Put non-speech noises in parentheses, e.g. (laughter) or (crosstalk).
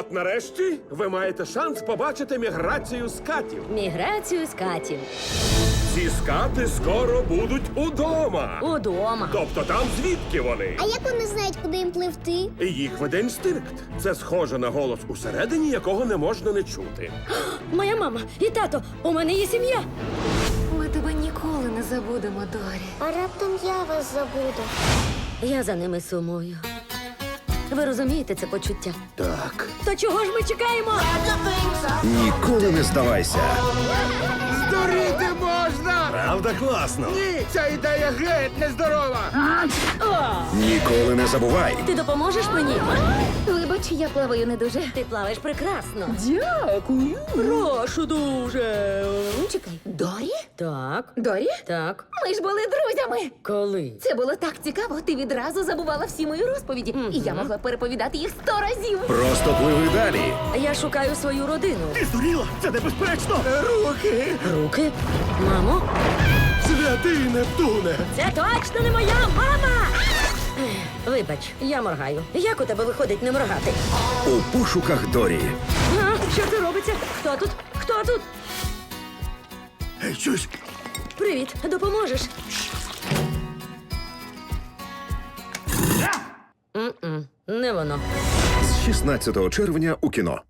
от нарешті ви маєте шанс побачити міграцію скатів. Міграцію з катів. Ці скати скоро будуть удома. Удома. Тобто там звідки вони? А як вони знають, куди їм пливти? Їх веде інстинкт. Це схоже на голос усередині, якого не можна не чути. (gasps) Моя мама і тато. У мене є сім'я. Ми тебе ніколи не забудемо, Дорі. А раптом я вас забуду. Я за ними сумую. Ви розумієте це почуття? Так. То чого ж ми чекаємо? Ніколи не здавайся. Здуріти можна! Правда, класно. Ні, ця ідея геть нездорова! Ніколи не забувай. Ти допоможеш мені? Вибач, я плаваю не дуже. Ти плаваєш прекрасно. Дякую. Прошу дуже. Чекай, Дорі? Так, Дорі? так. Ми ж були друзями. Коли? Це було так цікаво. Ти відразу забувала всі мої розповіді, і я могла переповідати їх сто разів. Просто пливи далі. Я шукаю свою родину. Ти Здуріла! Це небезпечно! Руки! Руки? Мамо? Святий Нептуне! Це точно не моя мама! Вибач, я моргаю. Як у тебе виходить не моргати? У пошуках Дорі. А, що це робиться? Хто тут? Хто тут? Ей, щось! Привіт, допоможеш? М-м, Не воно. З 16 червня у кіно.